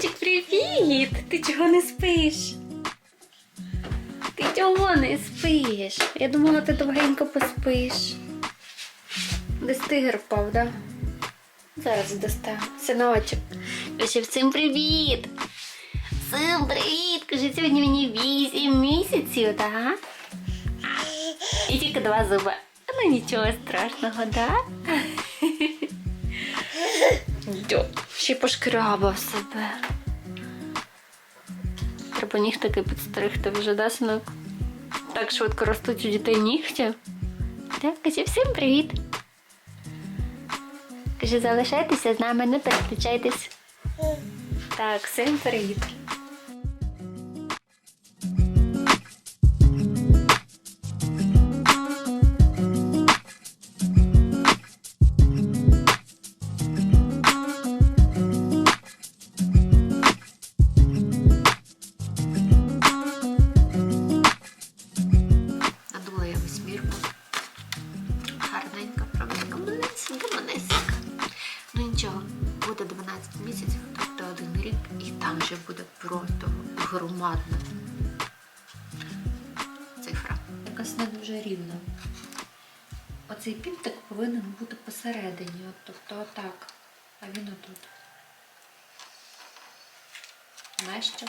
Тьомчик, привіт! Ти чого не спиш? Ти чого не спиш? Я думала, ти довгенько поспиш. Десь тигр впав, да? Зараз достав. Синочок. Каже, всім привіт! Всім привіт! Каже, сьогодні мені 8 місяців, так? І тільки два зуби. Ну нічого страшного, да? ще й пошкрябав себе. Треба нігтики підстригти вже, да. Так швидко ростуть у дітей нігті. Так, каже, всім привіт. Каже, залишайтеся з нами, не переключайтесь. Так, всім привіт. Місяців, тобто один рік, і там вже буде просто громадна цифра. Якась не дуже рівна. Оцей пінтик повинен бути посередині, от, тобто отак. А він отут. Нащо?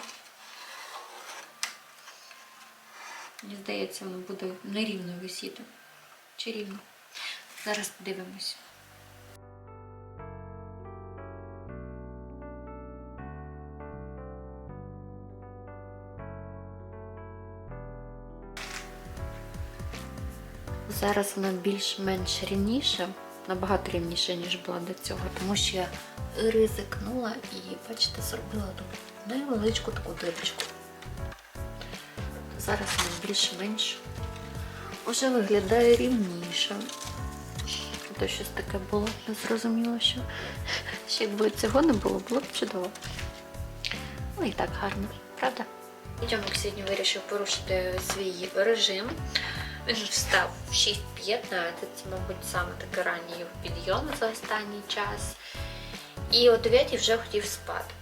Мені здається, воно буде нерівно висіти. Чи рівно? Зараз подивимось. Зараз вона більш-менш рівніша, набагато рівніша, ніж була до цього, тому що я ризикнула і, бачите, зробила тут невеличку таку дирочку. Зараз вона більш-менш вже виглядає рівніше. То щось таке було незрозуміло, що ще якби цього не було, було б чудово. Ну і так гарно, правда? Тьомик сьогодні вирішив порушити свій режим. Він встав в 6.15, це, мабуть, саме такий ранній підйом за останній час. І о 9 вже хотів спати.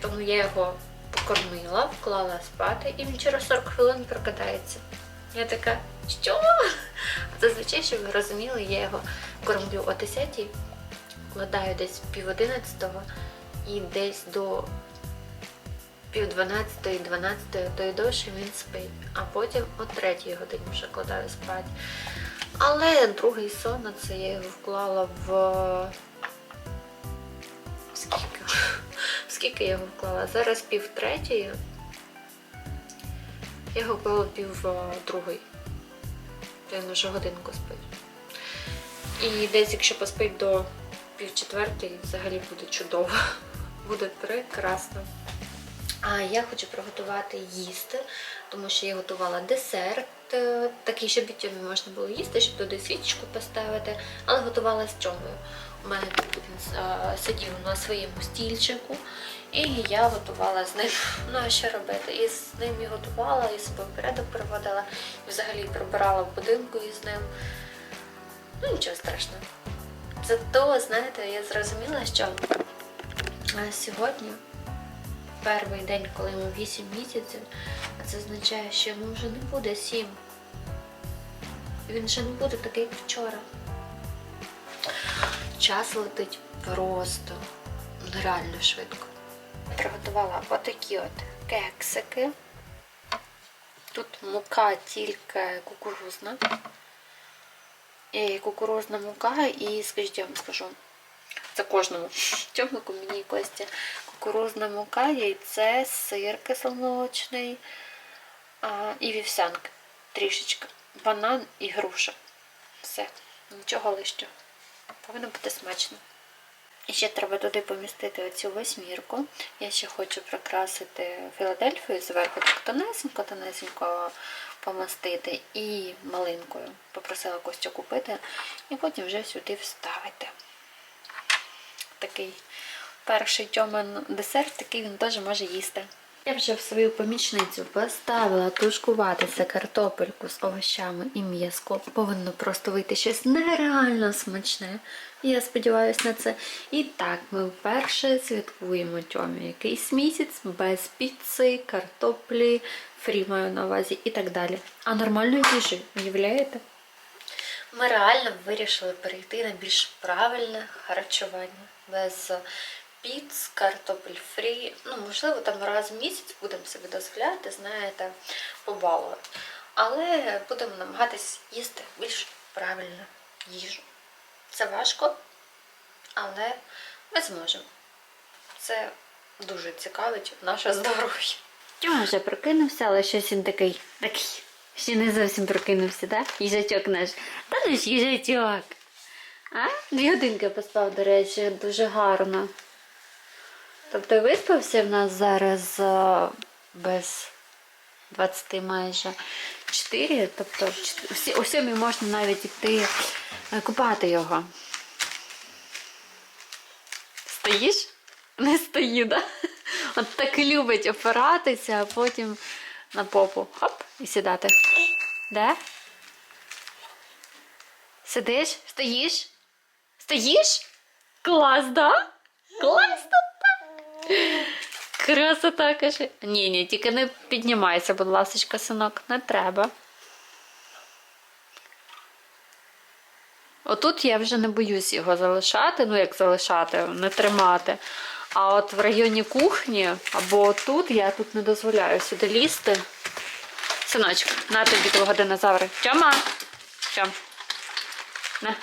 Тому я його покормила, вклала спати, і він через 40 хвилин прокидається. Я така, що? Зазвичай, щоб ви розуміли, я його кормлю о 10, вкладаю десь пів 11 і десь до пів 12, 12, то й довше він спить. А потім о 3 годині вже кладаю спати. Але другий сон, це я його вклала в. Скільки? Скільки я його вклала? Зараз пів третьої. Я його вклала пів е, другої. Він вже годинку спить. І десь, якщо поспить до пів четвертої, взагалі буде чудово. Буде прекрасно. А я хочу приготувати їсти, тому що я готувала десерт, е, такий, щоб і можна було їсти, щоб туди свічку поставити, але готувала з чомою. У мене він е, сидів на своєму стільчику, і я готувала з ним. Ну а що робити? І з ним і готувала, і собі порядок проводила, і взагалі прибирала в будинку із ним. Ну нічого страшного. Зато, знаєте, я зрозуміла, що е, сьогодні перший день, коли йому 8 місяців, це означає, що йому вже не буде 7. Він вже не буде такий, як вчора. Час летить просто нереально швидко. Приготувала отакі от кексики. Тут мука тільки кукурузна. І кукурузна мука, і скажіть, я вам скажу. Це кожному. Тьомику мені і Кості. Кукурузна мука, яйце, сир кисломолочний і вівсянка. Трішечки. Банан і груша. Все. Нічого лишнього. Повинно бути смачно. І ще треба туди помістити оцю восьмірку. Я ще хочу прикрасити Філадельфію зверху так тонесенько, тонесенько помастити і малинкою. Попросила Костю купити, і потім вже сюди вставити. Такий перший тьомин десерт, такий він теж може їсти. Я вже в свою помічницю поставила тушкуватися картопельку з овощами і м'язко. Повинно просто вийти щось нереально смачне. Я сподіваюся на це. І так, ми вперше святкуємо Тьомі якийсь місяць без піци, картоплі, фрі маю на увазі і так далі. А нормальної їжі, уявляєте? Ми реально вирішили перейти на більш правильне харчування без піц, картопель фрі. Ну, можливо, там раз в місяць будемо собі дозволяти, знаєте, побалувати. Але будемо намагатись їсти більш правильну їжу. Це важко, але ми зможемо. Це дуже цікавить наше здоров'я. Тьома вже прокинувся, але щось він такий, такий. Ще не зовсім прокинувся, так? Їжачок наш. Та ж їжачок. А? Дві годинки поспав, до речі, дуже гарно. Тобто виспався в нас зараз без 20 майже 4, тобто о 7 можна навіть йти е, купати його. Стоїш? Не стою, да? От так любить опиратися, а потім на попу. Хоп, і сідати. Де? Сидиш? Стоїш? Стоїш? Клас, да? Клас так. Красота каже. Ні, ні, тільки не піднімайся, будь ласка, синок, не треба. Отут я вже не боюсь його залишати, ну як залишати, не тримати. А от в районі кухні або тут я тут не дозволяю сюди лізти. Синочок, на тобі твого динозаври. Тьома! Тьом. На.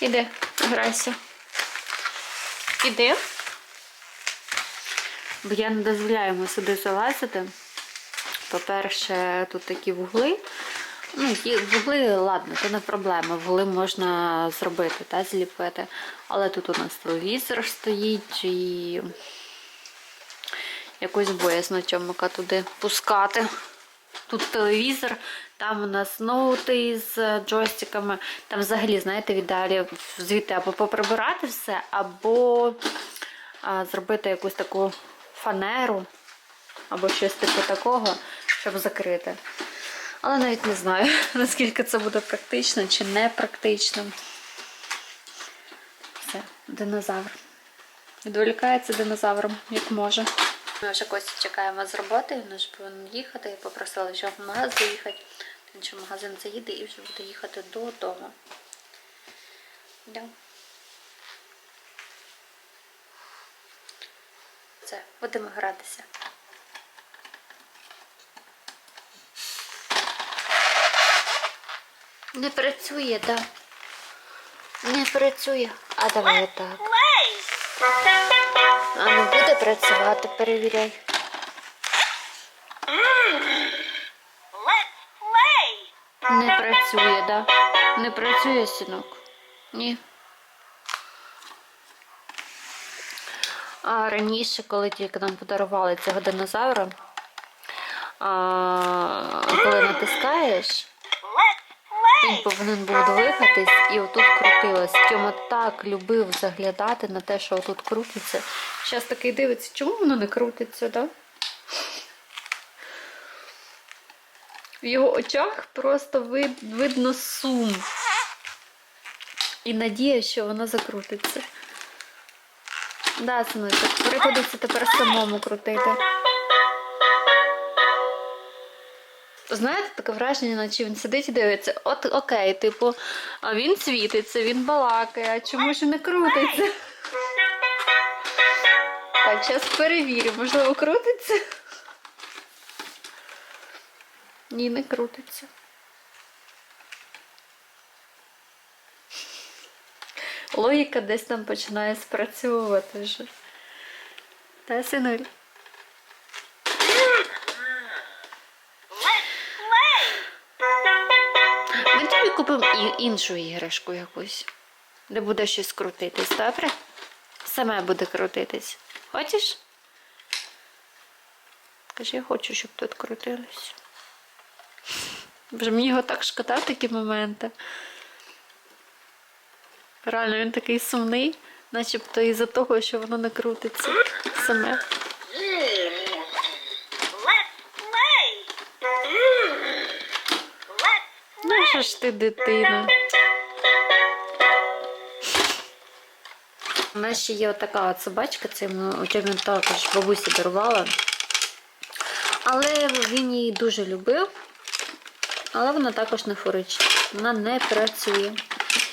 Іди, грайся. Іди. Бо я не дозволяю сюди залазити. По-перше, тут такі вугли. Ну, вугли, ладно, це не проблема. Вугли можна зробити, та, зліпити. Але тут у нас телевізор стоїть і якось боязно чомука туди пускати. Тут телевізор, там у нас ноути з джойстиками. Там взагалі, знаєте, віддалі звідти або поприбирати все, або а, зробити якусь таку фанеру, або щось типу такого, щоб закрити. Але навіть не знаю, наскільки це буде практично чи не практично. Все, динозавр. Відволікається динозавром, як може. Ми вже Костю чекаємо з роботи, він вже повинен їхати. Я попросила, що в магазин заїхати. Він ще в магазин заїде і вже буде їхати додому. Да. Все, будемо гратися. Не працює, так. Да. Не працює. А давай так. А ну буде працювати, перевіряй. Не працює, да? Не працює, синок? Ні. А раніше, коли тільки нам подарували цього динозавра, а, коли натискаєш, він повинен був двигатись і отут крутилось. Тьома так любив заглядати на те, що отут крутиться. Зараз такий дивиться, чому воно не крутиться, да? В його очах просто вид, видно сум. І надія, що воно закрутиться. Да, синочок, приходиться тепер самому крутити. Знаєте, таке враження, наче він сидить і дивиться, от окей, типу, а він світиться, він балакає, а чому ж не крутиться? Так, зараз перевірю, можливо, крутиться? Ні, не крутиться. Логіка десь там починає спрацьовувати вже. Та, синуль? Тобі і іншу іграшку якусь, де буде щось крутитись, добре? Саме буде крутитись. Хочеш? Кажи, я хочу, щоб тут крутилось. Вже мені його так шкода в такі моменти. Реально, він такий сумний, начебто із-за того, що воно не крутиться саме. Ж ти дитина? У нас ще є отака от собачка, це Тьомі також бабусі дарувала. Але він її дуже любив. Але вона також не фуричить. Вона не працює.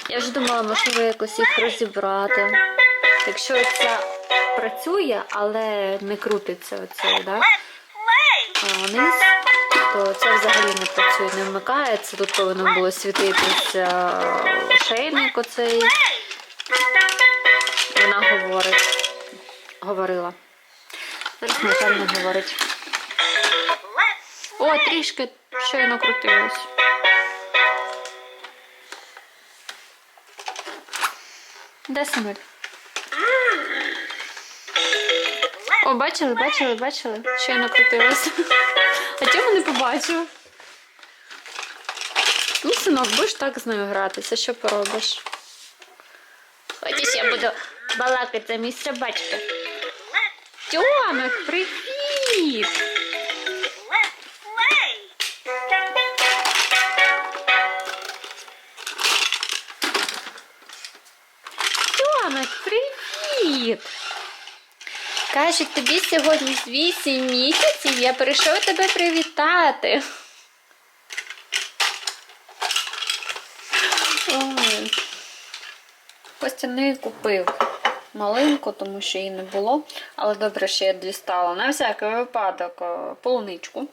Я вже думала, можливо, якось їх розібрати. Якщо ця працює, але не крутиться оцей, да? Низ, то це взагалі не працює, не вмикається. Тут повинно було світитися шейник оцей. Вона говорить. Говорила. Зараз, на не говорить. О, трішки щойно крутилось. Де О, бачили, бачили, бачили? що я накрутилася. А чому не побачив? Ну, синок, будеш так з нею гратися, що поробиш? Хочеш, я буду балакати замість собачки. Тьомик, привіт! Кажуть, тобі сьогодні 8 місяців, я прийшов тебе привітати. Ой. Костя не купив малинку, тому що її не було. Але добре, що я дістала. На всякий випадок е, полуничку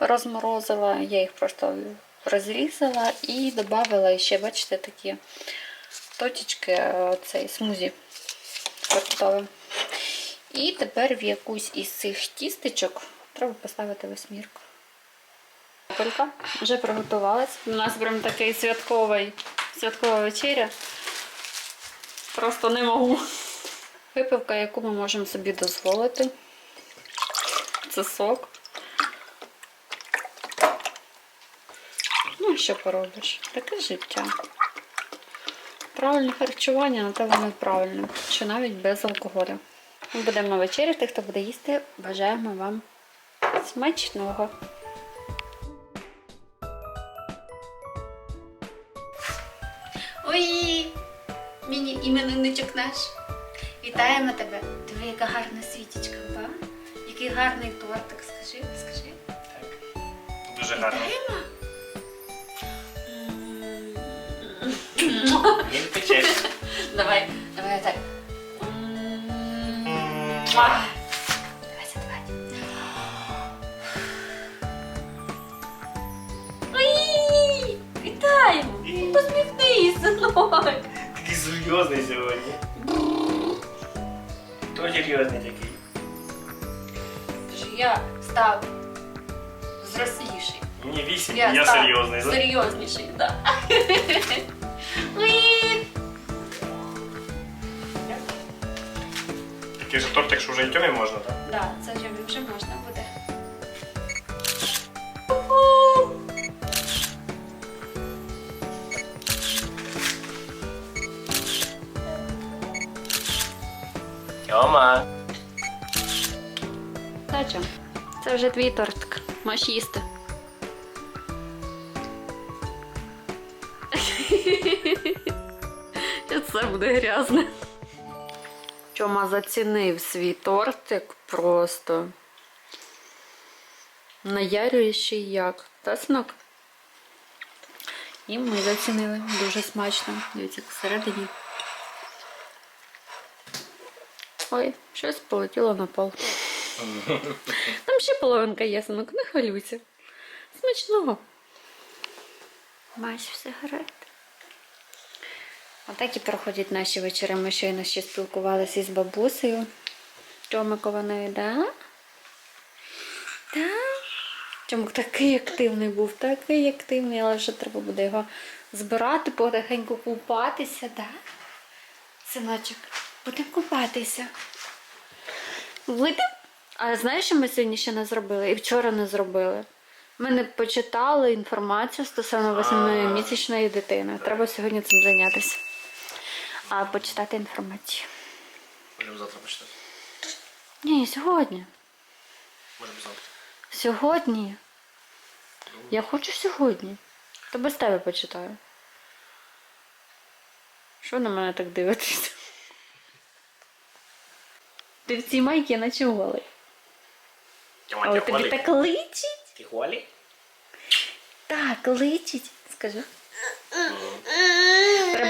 розморозила, я їх просто розрізала і додала ще, бачите, такі точечки е, цей смузі фруктове. І тепер в якусь із цих тістечок треба поставити восьмірку. Колька вже приготувалась. У нас прям такий святковий, святкова вечеря. Просто не можу. Випивка, яку ми можемо собі дозволити. Це сок. Ну, що поробиш? Таке життя. Правильне харчування, на те воно і правильне, що навіть без алкоголю. Ми будемо вечеряти, хто буде їсти, бажаємо вам смачного. Ой, міні іменинничок наш. Вітаємо тебе. Диви, яка гарна світічка, ба? Який гарний тортик, скажи, скажи. Дуже гарно. Вітаємо. Він печеться. Давай, давай так. Муа. Давайте, давайте. Ой, вітаємо! Посміхнись, синок! Такий серйозний сьогодні. То серйозний такий. Тож я став зросліший. Мені вісім, я, став серйозний. да? Серйозніший, так. Ой, Такий же тортик, що вже й тьомі можна, так? Да, це вже, вже можна буде. Тьома. Дача. Це вже твій тортик. Можеш їсти. Це буде грязне. Чома зацінив свій тортик просто. Наярюючий як. Та синок? І ми зацінили. Дуже смачно. Дивіться, всередині. Ой, щось полетіло на пол. Там ще половинка є, синок, не хвилюйся. Смачного. Мась сигарет. Отак і проходять наші вечори. Ми щойно ще спілкувалися із бабусею Тьомикованою, да? Да? Тьомик такий активний був, такий активний, але вже треба буде його збирати, потихеньку купатися, да? Синочок, будемо купатися. Будемо? А знаєш, що ми сьогодні ще не зробили? І вчора не зробили. Ми не почитали інформацію стосовно восьмимісячної дитини. Треба сьогодні цим зайнятися. А почитати інформацію. Можемо завтра почитати. Ні, сьогодні. Можемо завтра. Сьогодні. Я хочу сьогодні. То без тебе почитаю. Що на мене так дивитесь? Ти в цій майці наче голий. Але тобі так личить. Ти голий? Так, личить. Скажи.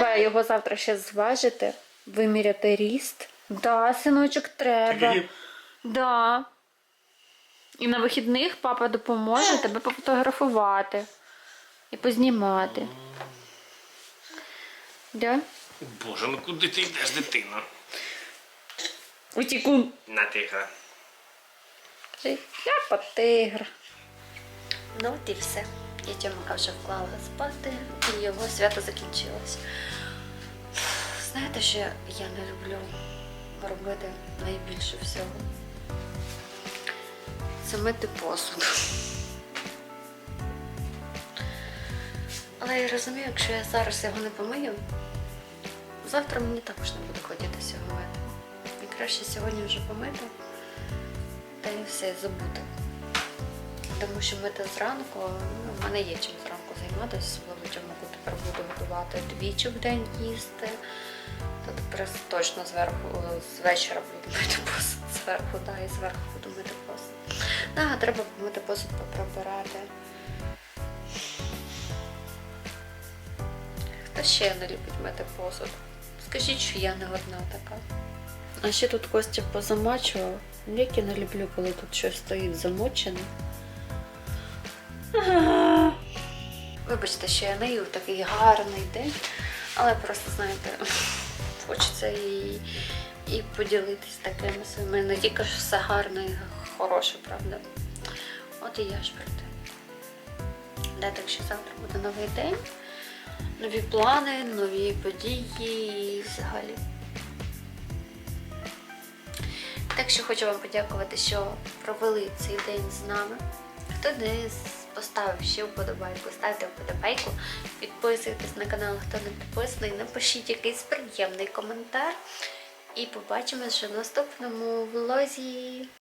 Треба його завтра ще зважити, виміряти ріст. Да, синочок, треба. Да. І на вихідних папа допоможе тебе пофотографувати і познімати. Да? Боже, ну куди ти йдеш, дитина? Утікун. На тихо. Я по тигр. Ну от і все. Я Тьомика вже вклала спати, і його свято закінчилось. Знаєте, що я не люблю робити найбільше всього? Це мити посуд. Але я розумію, якщо я зараз його не помию, завтра мені також не буде хотітися його мити. І краще сьогодні вже помити та і все забути. Тому що мити зранку, ну, в мене є чим зранку займатися, особливо Тьомику тепер буду готувати двічі в день їсти. То тепер точно зверху, з вечора буду мити посуд зверху, да, і зверху буду мити посуд. Да, треба помити посуд, поприбирати. Хто ще не любить мити посуд? Скажіть, що я не одна така. А ще тут Костя позамачував. Я не люблю, коли тут щось стоїть замочене. Вибачте, що я не їв такий гарний день, але просто, знаєте, хочеться і, і поділитись такими своїми. Не тільки ж все гарне і хороше, правда? От і я ж про те. Да, так що завтра буде новий день, нові плани, нові події і взагалі. Так що хочу вам подякувати, що провели цей день з нами. Хто не поставив ще вподобайку, ставте вподобайку, підписуйтесь на канал, хто не підписаний, напишіть якийсь приємний коментар. І побачимось вже в наступному влозі.